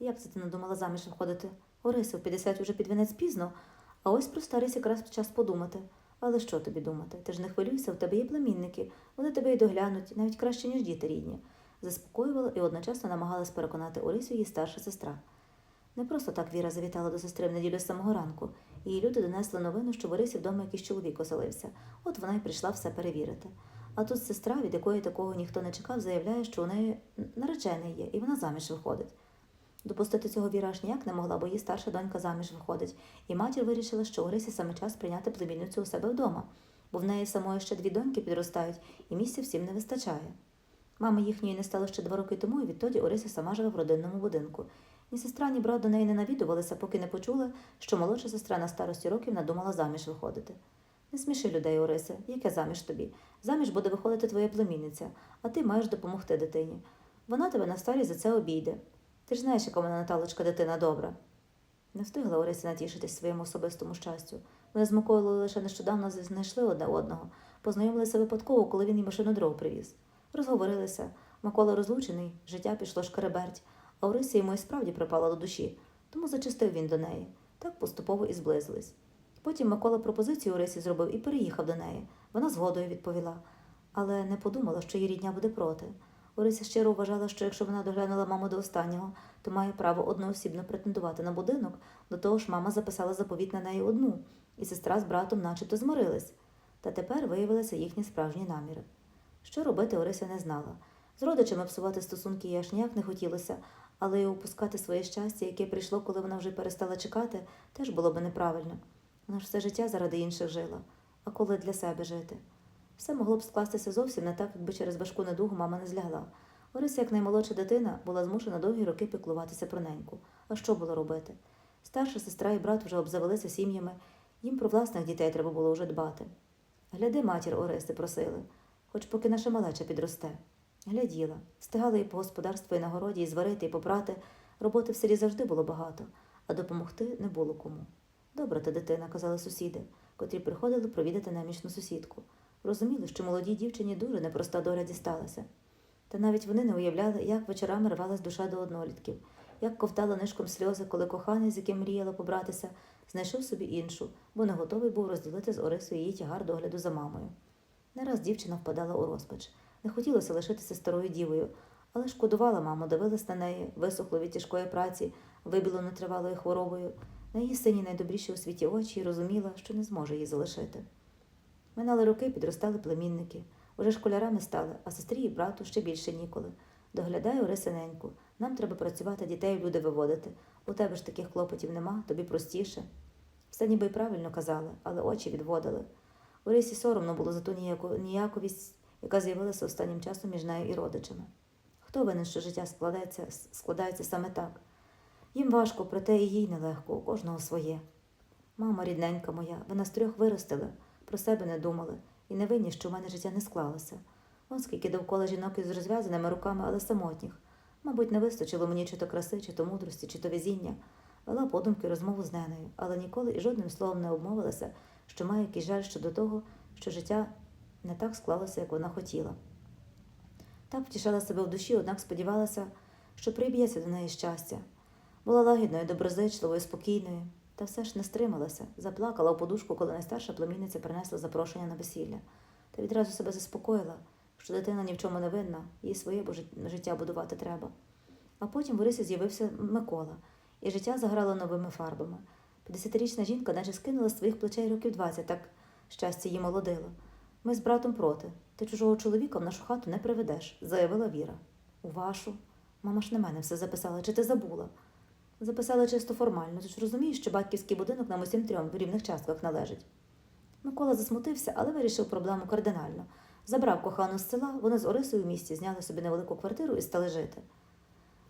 Як це ти надумала заміж виходити? Орися, в 50 уже під вінець пізно, а ось про старість якраз час подумати. Але що тобі думати? Ти ж не хвилюйся, у тебе є племінники, вони тебе й доглянуть, навіть краще, ніж діти рідні. Заспокоювала і одночасно намагалась переконати Орисю її старша сестра. Не просто так Віра завітала до сестри в неділю з самого ранку. Її люди донесли новину, що в Орисі вдома якийсь чоловік оселився. От вона й прийшла все перевірити. А тут сестра, від якої такого ніхто не чекав, заявляє, що у неї наречений є, і вона заміж виходить. Допустити цього Віра ніяк не могла, бо її старша донька заміж виходить, і матір вирішила, що Орисі саме час прийняти племінницю у себе вдома, бо в неї самої ще дві доньки підростають, і місця всім не вистачає. Мами їхньої не стало ще два роки тому, і відтоді Орися сама живе в родинному будинку. Ні сестра, ні брат до неї не навідувалися, поки не почули, що молодша сестра на старості років надумала заміж виходити. Не сміши людей, Орисе, яке заміж тобі? Заміж буде виходити твоя племінниця, а ти маєш допомогти дитині. Вона тебе на старість за це обійде. Ти ж знаєш, яка вона Наталочка дитина добра. Не встигла Орися натішитись своєму особистому щастю. Вони з Миколою лише нещодавно знайшли одне одного, познайомилися випадково, коли він їй машину дров привіз. Розговорилися. Микола розлучений, життя пішло шкереберть, а Орися йому і справді припала до душі, тому зачастив він до неї. Так поступово і зблизились. Потім Микола пропозицію Орисі зробив і переїхав до неї. Вона згодою відповіла, але не подумала, що її рідня буде проти. Орися щиро вважала, що якщо вона доглянула маму до останнього, то має право одноосібно претендувати на будинок. До того ж, мама записала заповіт на неї одну, і сестра з братом начебто змирились. Та тепер виявилися їхні справжні наміри. Що робити, Орися не знала. З родичами псувати стосунки аж ніяк не хотілося, але й упускати своє щастя, яке прийшло, коли вона вже перестала чекати, теж було би неправильно. Вона ж все життя заради інших жила, а коли для себе жити. Все могло б скластися зовсім не так, якби через важку недугу мама не злягла. Орися, як наймолодша дитина, була змушена довгі роки піклуватися про неньку. А що було робити? Старша сестра і брат вже обзавелися сім'ями, їм про власних дітей треба було вже дбати. Гляди, матір Ористи просили, хоч поки наша малеча підросте. Гляділа, встигала і по господарству, і на городі, і зварити, і попрати. Роботи в селі завжди було багато, а допомогти не було кому. Добра ти дитина, казали сусіди, котрі приходили провідати немічну сусідку. Розуміли, що молодій дівчині дуже непроста доля дісталася. Та навіть вони не уявляли, як вечорами рвалась душа до однолітків, як ковтала нишком сльози, коли коханий, з яким мріяла побратися, знайшов собі іншу, бо не готовий був розділити з Орисою її тягар догляду за мамою. Не раз дівчина впадала у розпач. Не хотілося лишитися старою дівою, але шкодувала маму, дивилась на неї, висохло від тяжкої праці, вибіло нетривалою хворобою. На її сині найдобріші у світі очі і розуміла, що не зможе її залишити. Минали роки, підростали племінники. Уже школярами стали, а сестрі і брату ще більше ніколи. Доглядай Орисиненьку, нам треба працювати, дітей в люди виводити. У тебе ж таких клопотів нема, тобі простіше. Все ніби й правильно казали, але очі відводили. Орисі соромно було за ту ніяко, ніяковість, яка з'явилася останнім часом між нею і родичами. Хто винен, що життя складається, складається саме так? Їм важко, проте і їй нелегко, у кожного своє. Мама, рідненька моя, ви нас трьох виростили, про себе не думали, і не винні, що в мене життя не склалося. Вон скільки довкола жінок із розв'язаними руками, але самотніх. Мабуть, не вистачило мені чи то краси, чи то мудрості, чи то везіння. Вела подумки розмову з неною, але ніколи і жодним словом не обмовилася, що має якийсь жаль щодо того, що життя не так склалося, як вона хотіла. Так втішала себе в душі, однак сподівалася, що приб'ється до неї щастя. Була лагідною, доброзичливою, спокійною, та все ж не стрималася, заплакала у подушку, коли найстарша племінниця принесла запрошення на весілля, та відразу себе заспокоїла, що дитина ні в чому не винна, їй своє життя будувати треба. А потім в Орисі з'явився Микола, і життя заграло новими фарбами. П'ятдесятирічна жінка наче скинула з своїх плечей років двадцять, так щастя її молодило. Ми з братом проти. Ти чужого чоловіка в нашу хату не приведеш, заявила Віра. У вашу? Мама ж на мене все записала, чи ти забула? Записала чисто формально, ти ж розумієш, що батьківський будинок нам усім трьом в рівних частках належить. Микола засмутився, але вирішив проблему кардинально. Забрав кохану з села, вони з Орисою в місті зняли собі невелику квартиру і стали жити.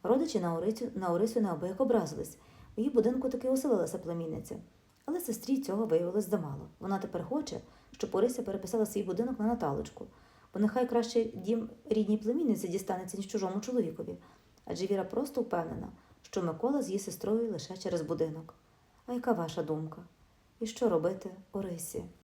Родичі на Орисю, на Орисю неабияк образились. В її будинку таки оселилася племінниця. Але сестрі цього виявилось замало. Вона тепер хоче, щоб Орися переписала свій будинок на Наталочку, бо нехай краще дім рідній племінниці дістанеться, ніж чужому чоловікові. Адже Віра просто впевнена, що Микола з її сестрою лише через будинок. А яка ваша думка? І що робити Орисі?